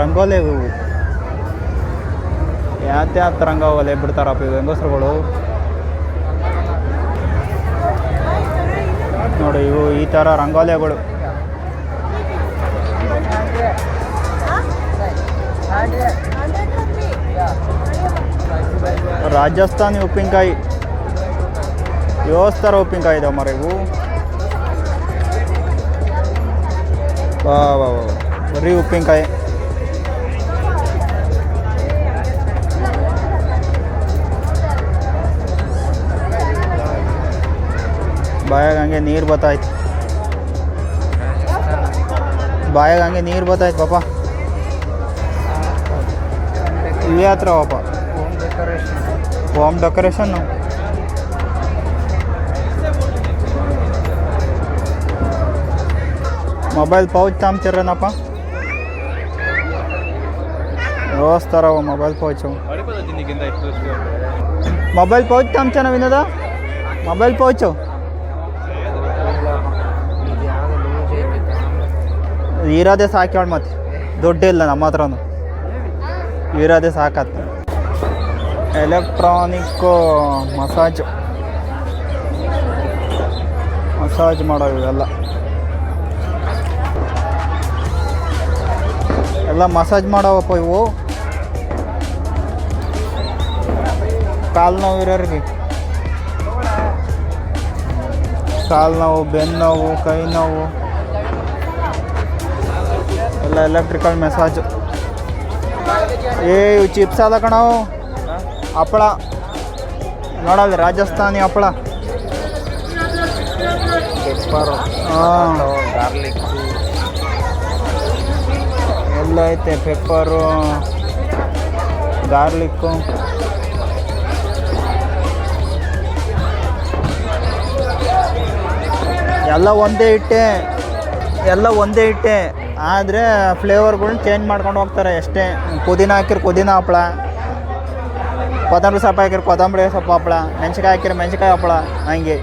ರಂಗೋಲಿ ಇವು. ಯಾತ್ಯ ರಂಗೋಲೆ ಬಿಡ್ತಾರಪ್ಪ ಇವು? ಹೆಂಗಸ್ರುಗಳು? ನೋಡಿ, ಇವು ಈ ಥರ ರಂಗೋಲಿಗಳು. ರಾಜಸ್ಥಾನಿ ಉಪ್ಪಿನಕಾಯಿ. ಯೋಸ್ತರ ಉಪ್ಪಿನಕಾಯಿ ಇದಾವೆ ಮರ ಇವು. ವಾ ವಾ. ಬರೀ ಉಪ್ಪಿನಕಾಯಿ. ಹಂಗೆ ನೀರು ಬತ್ತಾಯ್ತು. ಬಾಯಾಗ ಹಂಗೆ ನೀರು ಬತ್ತಾಯ್ತು ಪಾಪ. ಇವೇ ಹತ್ರ ಪಾಪ. ಹೋಮ್ ಡೆಕೋರೇಷನ್ನು ಮೊಬೈಲ್ ಪೌಚ್ ತಾಂಬ್ತಿರೇನಪ್ಪ ವ್ಯವಸ್ಥಾರವ ಮೊಬೈಲ್ ಪೌಚು ಮೊಬೈಲ್ ಪೌಚ್ ತಾಂಬ್ತಾನ ವಿನೋದ ಮೊಬೈಲ್ ಪೌಚು ಇರೋದೇ ಸಾಕ್ಯಾಳ ಮತ್ತೆ. ದುಡ್ಡಿಲ್ಲ ನಮ್ಮ ಹತ್ರನು. ಇರೋದೇ ಸಾಕತ್ತ ಎಲೆಕ್ಟ್ರಾನಿಕ್ಕು ಮಸಾಜ್ ಮಸಾಜ್ ಮಾಡೋ ಇವೆಲ್ಲ ಎಲ್ಲ ಮಸಾಜ್ ಮಾಡವಪ್ಪ ಇವು. ಕಾಲು ನೋವು ಇರೋರಿಗೆ. ಕಾಲು ನೋವು, ಬೆನ್ನು ನೋವು, ಕೈ ನೋವು. ಎಲ್ಲ ಎಲೆಕ್ಟ್ರಿಕಲ್ ಮೆಸಾಜ್ ಏ ಇವು ಚಿಪ್ಸ್ ಅದ ಕಣವು ಹಪ್ಪಳ. ನೋಡಲ್ಲ ರಾಜಸ್ಥಾನಿ ಹಪ್ಪಳ. ಹಾಂ. ಗಾರ್ಲಿಕ್ ಎಲ್ಲ ಐತೆ ಪೆಪ್ಪರು ಗಾರ್ಲಿಕ್ಕು ಎಲ್ಲ ಒಂದೇ ಇಟ್ಟೆ ಎಲ್ಲ ಒಂದೇ ಇಟ್ಟೆ ಆದರೆ ಫ್ಲೇವರ್ಗಳ್ನ ಚೇಂಜ್ ಮಾಡ್ಕೊಂಡು ಹೋಗ್ತಾರೆ. ಎಷ್ಟೇ ಪುದೀನ ಹಾಕಿರ್ ಪುದೀನ ಹಪ್ಪಳ, ಕೊತ್ತಂಬರಿ ಸೊಪ್ಪು ಹಾಕಿರ್ ಕೊತ್ತಂಬರಿ ಸೊಪ್ಪು ಹಪ್ಪಳ ಮೆಣಸಿಕಾಯಿ ಹಾಕಿರ ಮೆಣಸಿಕಾಯಿ ಹಪ್ಪಳ, ಹಂಗೆ.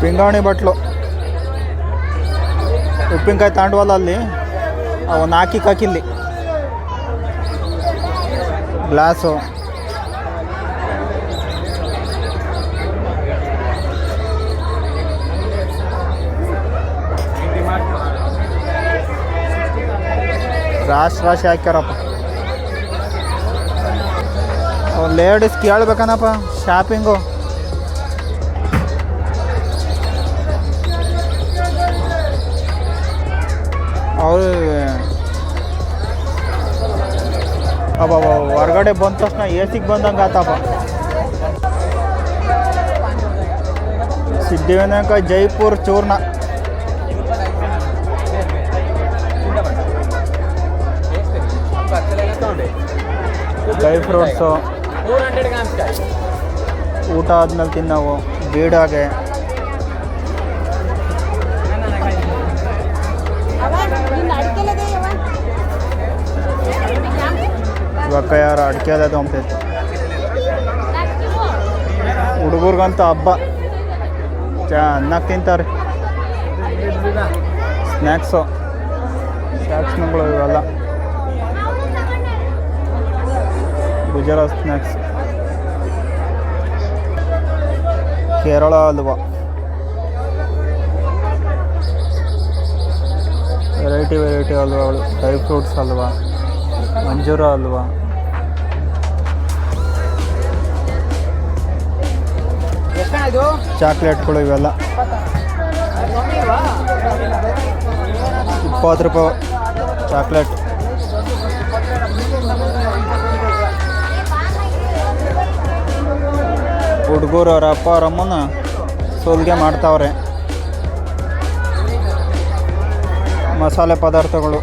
ಪಿಂಗಾಣಿ ಬಟ್ಲು. ಉಪ್ಪಿನಕಾಯಿ ತಾಂಡವಲ್ಲ ಅಲ್ಲಿ ಅವು ಹಾಕಿ ಕಾಕಿಲ್ಲಿ. ಗ್ಲಾಸು. ರಾಶಿ ರಾಶಿ ಹಾಕ್ಯಾರಪ್ಪ ಲೇಡೀಸ್ ಕೇಳ್ಬೇಕನಪ್ಪ ಶಾಪಿಂಗು ಅವ್ರು ಅಬ್ಬ ಹೊರಗಡೆ ಬಂದ ತಕ್ಷಣ ಎ ಸಿಗೆ ಬಂದಂಗೆ ಆತಪ್ಪ. ಸಿದ್ಧಿವಿನಾಯಕ ಜೈಪುರ್, ಚೂರ್ಣ. ಡ್ರೈ ಫ್ರೂಟ್ಸು ಊಟ ಆದ್ಮೇಲೆ ತಿನ್ನವು ಬೀಡಾಗೆ ಇವಾಗ ಯಾರು ಅಡಿಕೆ ಎಲ್ಲ ಅಂತ ಹುಡುಗರ್ಗಂತ ಹಬ್ಬ. ಚೆನ್ನಾಗಿ ತಿಂತಾರೆ. ಸ್ನ್ಯಾಕ್ಸು ಸ್ನ್ಯಾಕ್ಸ್ಗಳು ಇವೆಲ್ಲ Gujarat snacks. Kerala halwa. Variety variety ಹಲ್ವಾಗಳು dry fruits halwa. ಮಂಜೂರ ಹಲ್ವಾ. ಚಾಕ್ಲೇಟ್ಗಳು ಇವೆಲ್ಲ. ಇಪ್ಪತ್ತು ರೂಪಾಯಿ ಚಾಕ್ಲೇಟ್ ಹುಡುಗರು ಅವ್ರ ಅಪ್ಪ ಅವ್ರ ಅಮ್ಮನ ಸೋಲ್ಗೆ ಮಾಡ್ತಾವ್ರೆ. ಮಸಾಲೆ ಪದಾರ್ಥಗಳು.